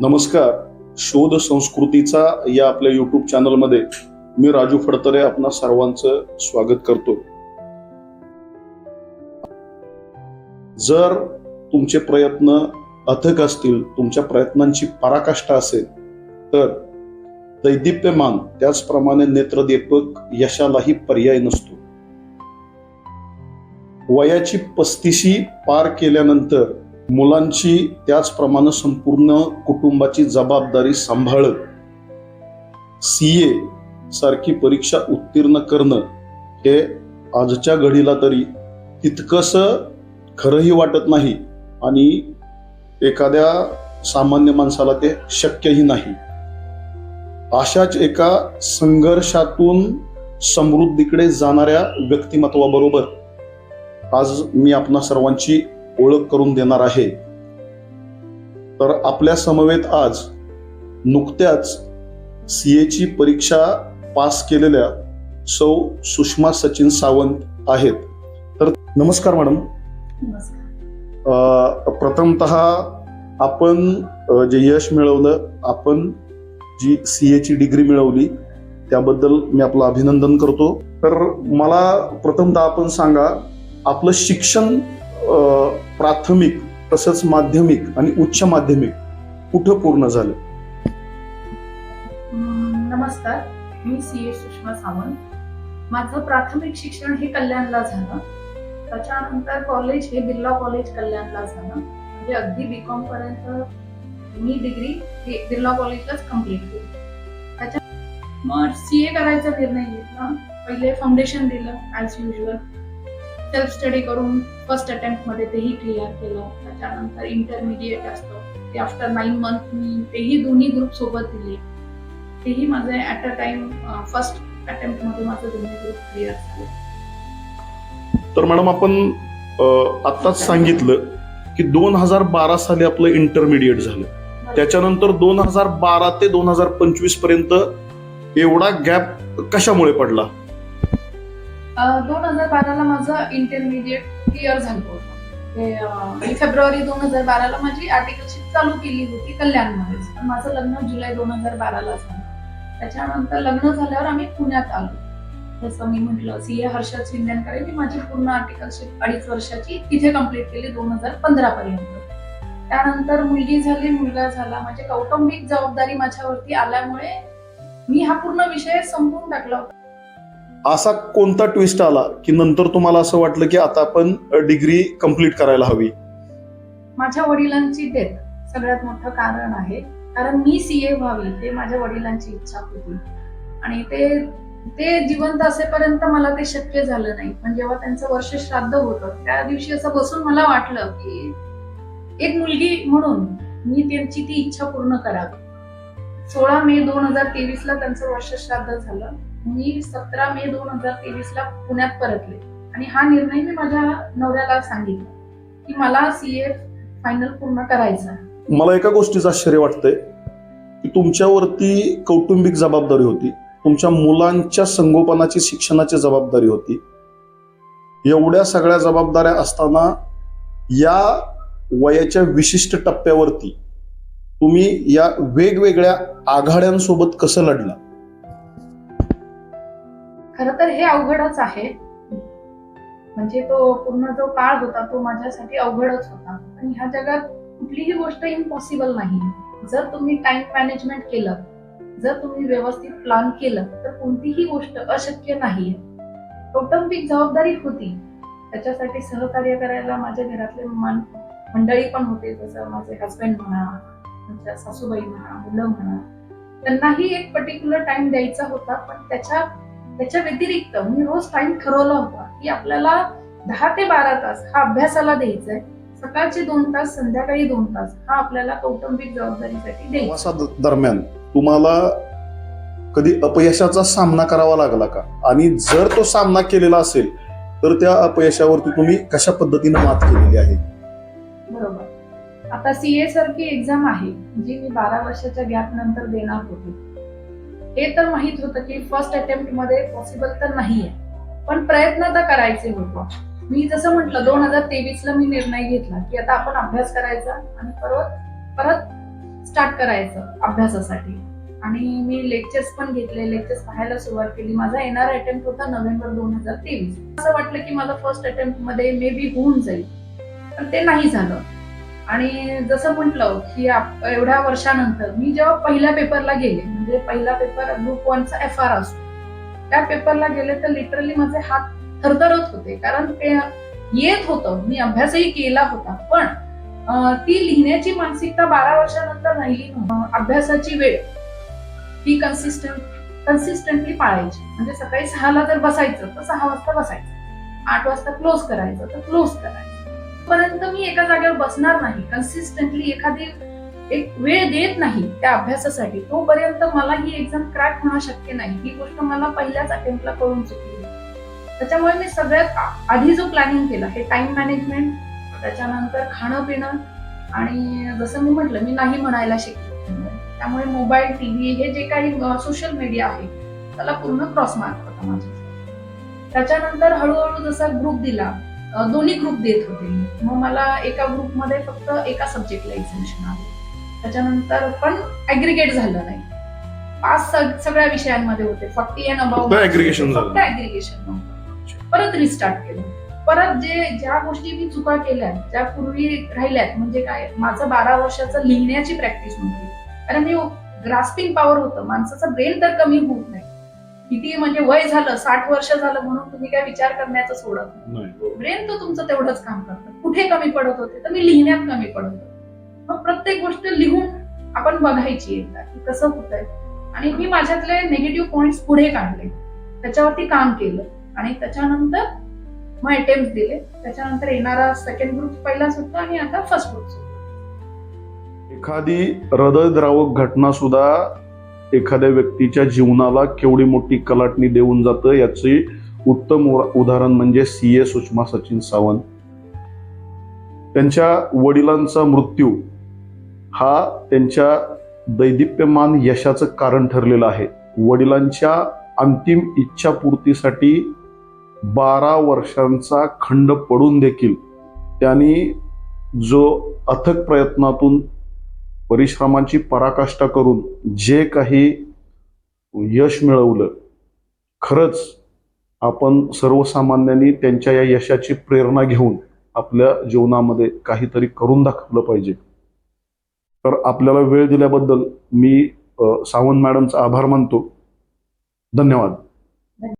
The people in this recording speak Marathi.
नमस्कार. शोध संस्कृतीचा या आपल्या युट्यूब चॅनलमध्ये मी राजू फडतरे आपणा सर्वांचं स्वागत करतो. जर तुमचे प्रयत्न अथक असतील तुमच्या प्रयत्नांची पराकाष्ठा असेल तर दैदिप्यमान त्याचप्रमाणे नेत्रदीपक यशालाही पर्याय नसतो. वयाची पस्तीशी पार केल्यानंतर मुलांची त्याचप्रमाणे संपूर्ण कुटुंबाची जबाबदारी सांभाळत ए सारखी परीक्षा उत्तीर्ण करणं हे आजच्या घडीला तरी तितकंस खरंही वाटत नाही आणि एखाद्या सामान्य माणसाला ते शक्यही नाही. अशाच एका संघर्षातून समृद्धीकडे जाणाऱ्या व्यक्तिमत्वाबरोबर आज मी आपणा सर्वांची ओळख करून देणार आहे. तर आपल्या समवेत आज नुकत्याच सीएची परीक्षा पास केलेल्या सौ सुषमा सचिन सावंत आहेत. तर नमस्कार मॅडम. नमस्कार. प्रथमत आपण जे यश मिळवलं आपण जी सीएची डिग्री मिळवली त्याबद्दल मी आपलं अभिनंदन करतो. तर मला प्रथमतः आपण सांगा आपलं शिक्षण प्राथमिक तसंच माध्यमिक आणि उच्च माध्यमिक कुठं पूर्ण झालं? नमस्कार मी सी ए सुषमा सावंत. माझं प्राथमिक शिक्षण हे कल्याणला झालं. त्याच्यानंतर कॉलेज हे बिर्ला कॉलेज कल्याणला झालं. म्हणजे अगदी बी कॉम पर्यंत मी डिग्री हे बिर्ला कॉलेजलाच कंप्लीट केली. त्याच्या मग सी ए करायचा निर्णय घेतला. पहिले फाउंडेशन दिलं ॲज युजल सेल्फ स्टडी करून फर्स्ट अटेम्प्टमध्ये तेही क्लिअर केलं. त्याच्यानंतर इंटरमिडिएट असतं. ते आफ्टर नाईन मंथ मी तेही दोन्ही ग्रुप सोबत दिले. तेही माझे ऍट अ टाइम फर्स्ट अटेम्प्टमध्ये माझं दोन्ही ग्रुप क्लिअर झाले. तर मॅडम आपण आत्ताच सांगितलं की दोन हजार बारा साली आपलं इंटरमिडिएट झालं. त्याच्यानंतर दोन हजार बारा ते दोन हजार पंचवीसपर्यंत एवढा गॅप कशामुळे पडला? दोन हजार बाराला माझं इंटरमिडिएट क्लिअर झालं होतं. मी फेब्रुवारी दोन हजार बाराला माझी आर्टिकलशिप चालू केली होती कल्याणमध्येच. पण माझं लग्न जुलै दोन हजार बाराला झालं. त्याच्यानंतर लग्न झाल्यावर आम्ही पुण्यात आलो. जसं मी म्हटलं सी ए हर्षद शिंद्यांकडे मी माझी पूर्ण आर्टिकलशिप अडीच वर्षाची तिथे कंप्लीट केली दोन हजार पंधरा पर्यंत त्यानंतर मुलगी झाली मुलगा झाला. म्हणजे कौटुंबिक जबाबदारी माझ्यावरती आल्यामुळे मी हा पूर्ण विषय संपवून टाकला होता. असा कोणता ट्विस्ट आला की नंतर तुम्हाला असं वाटलं की आता आपण डिग्री कंप्लीट करायला हवी? माझ्या वडिलांची डेथ सगळ्यात मोठं कारण आहे. कारण मी सीए व्हावी ते माझ्या वडिलांची इच्छा होती. आणि ते ते जिवंत असेपर्यंत मला ते शक्य झालं नाही. पण जेव्हा त्यांचं वर्ष श्राद्ध होतं त्या दिवशी असं बसून मला वाटलं की एक मुलगी म्हणून मी त्यांची ती इच्छा पूर्ण करावी. सोळा मे दोन हजार तेवीस ला त्यांचं वर्ष श्राद्ध झालं. मी सतरा मे दोन हजार तेवीस ला पुण्यात परतले. आणि हा निर्णय मी माझ्या नवऱ्याला सांगितला की मला सीए फायनल पूर्ण करायचा मला एका गोष्टीचं आश्चर्य वाटतंय. की तुमच्यावरती कौटुंबिक जबाबदारी होती. तुमच्या मुलांच्या संगोपनाची शिक्षणाची जबाबदारी होती. एवढ्या सगळ्या जबाबदाऱ्या असताना या वयाच्या विशिष्ट टप्प्यावरती तुम्ही या वेगवेगळ्या आघाड्यांसोबत कसं लढला? खर तर हे अवघडच आहे. म्हणजे तो पूर्ण जो काळ होता तो माझ्यासाठी अवघडच होता. आणि ह्या जगात कुठलीही गोष्ट इम्पॉसिबल नाही. जर तुम्ही टाइम मॅनेजमेंट केलं जर तुम्ही व्यवस्थित प्लॅन केलं तर कोणतीही गोष्ट अशक्य नाहीये कौटुंबिक जबाबदारी होती. त्याच्यासाठी सहकार्य करायला माझ्या घरातले मान मंडळी पण होते. जसं माझे हस्बंड म्हणा माझ्या सासूबाई म्हणा मुलं म्हणा त्यांनाही एक पर्टिक्युलर टाइम द्यायचा होता. पण त्याच्या त्याच्या व्यतिरिक्त मी रोज टाइम ठरवला होता की आपल्याला दहा ते बारा तास हा अभ्यासाला द्यायचा आहे सकाळचे दोन तास संध्याकाळी दोन तास हा आपल्याला कौटुंबिक जबाबदारीसाठी द्यायचा दरम्यान तुम्हाला कधी अपयशाचा सामना करावा लागला का? आणि जर तो सामना केलेला असेल तर त्या अपयशावरती तुम्ही कशा पद्धतीने मात केलेली आहे? बरोबर. आता सीए सारखी एक्झाम आहे जी मी बारा वर्षाच्या गॅप नंतर देणार होते. हे तर माहीत होतं की फर्स्ट अटेम्प्टमध्ये पॉसिबल तर नाहीये. पण प्रयत्न तर करायचे होते. मी जसं म्हटलं दोन हजार तेवीस ला मी निर्णय घेतला की आता आपण अभ्यास करायचा आणि परत परत स्टार्ट करायचं अभ्यासासाठी. आणि मी लेक्चर्स पण घेतले लेक्चर्स पाहायला सुरुवात केली. माझा येणारा अटेम्प्ट होता नोव्हेंबर दोन हजार तेवीस. असं वाटलं की माझं फर्स्ट अटेम्प्टमध्ये मे बी होऊन जाईल. पण ते नाही झालं. आणि जसं म्हटलं की एवढ्या वर्षानंतर मी जेव्हा पहिल्या पेपरला गेले म्हणजे पहिला पेपर ग्रुप वनचा एफ आर असतो त्या पेपरला गेले तर लिटरली माझे हात थरथरत होते कारण ते येत होतं मी अभ्यासही केला होता पण ती लिहिण्याची मानसिकता बारा वर्षानंतर राहिली अभ्यासाची वेळ ही कन्सिस्टंट कन्सिस्टंटली पाळायची. म्हणजे सकाळी सहाला जर बसायचं तर सहा वाजता बसायचं. आठ वाजता क्लोज करायचं तर क्लोज करायचं. पर्यंत मी एका जागेवर बसणार नाही. कन्सिस्टंटली एखादी एक वेळ देत नाही त्या अभ्यासासाठी तोपर्यंत मला ही एक्झाम क्रॅक होणं शक्य नाही. ही गोष्ट मला पहिल्याच अटेम्प्टला कळून चुकली. त्याच्यामुळे मी सगळ्यात आधी जो प्लॅनिंग केला हे टाइम मॅनेजमेंट त्याच्यानंतर खाणं पिणं आणि जसं मी म्हटलं मी नाही म्हणायला शिकले. त्यामुळे मोबाईल टीव्ही हे जे काही सोशल मीडिया आहे त्याला पूर्ण क्रॉस मार्क होता माझ्या त्याच्यानंतर हळूहळू जसा ग्रुप दिला दोन्ही ग्रुप देत होते. मग मला एका ग्रुपमध्ये फक्त एका सब्जेक्टला एक्झिबिशन आलं. त्याच्यानंतर पण ऍग्रिगेट झालं नाही. पाच सग- सगळ्या विषयांमध्ये होते. फॉर्टी अँड अबाउट फक्त ऍग्रिगेशन परत रिस्टार्ट केलं. परत जे ज्या गोष्टी मी चुका केल्या ज्या पूर्वी राहिल्यात म्हणजे काय माझं बारा वर्षाचं लिहिण्याची प्रॅक्टिस नव्हती. कारण मी ग्रास्पिंग पॉवर होतं. माणसाचा ब्रेन तर कमी होत नाही. किती म्हणजे वय झालं साठ वर्ष झालं म्हणून तुम्ही काय विचार करण्याचं सोडत ब्रेन तर तुमचं तेवढंच काम करतं. कुठे कमी पडत होते तर मी लिहिण्यात कमी पडत होते. मग प्रत्येक गोष्ट लिहून आपण बघायची एकदा की कसं होतंय. आणि मी माझ्यातले निगेटिव्ह पॉइंट्स पुढे काढले. त्याच्यावरती काम केलं. आणि त्याच्यानंतर मग अटेम्प्ट दिले. त्याच्यानंतर येणारा सेकंड ग्रुप पहिलाच होता आणि आता फर्स्ट ग्रुप एखादी हृदयद्रावक घटना सुद्धा एखाद्या व्यक्तीच्या जीवनाला केवढी मोठी कलाटणी देऊन जातं याचे उत्तम उदाहरण म्हणजे सी ए सुषमा सचिन सावंत. त्यांच्या वडिलांचा मृत्यू हा त्यांच्या दैदिप्यमान यशाचं कारण ठरलेलं आहे. वडिलांच्या अंतिम इच्छापूर्तीसाठी बारा वर्षांचा खंड पडून देखील त्यांनी जो अथक प्रयत्नातून परिश्रमांची पराकाष्ठा करून जे काही यश मिळवलं खरंच आपण सर्वसामान्यांनी त्यांच्या या यशाची प्रेरणा घेऊन आपल्या जीवनामध्ये काहीतरी करून दाखवलं पाहिजे. तर आपल्याला वेळ दिल्याबद्दल मी सावंत मॅडमचा आभार मानतो. धन्यवाद.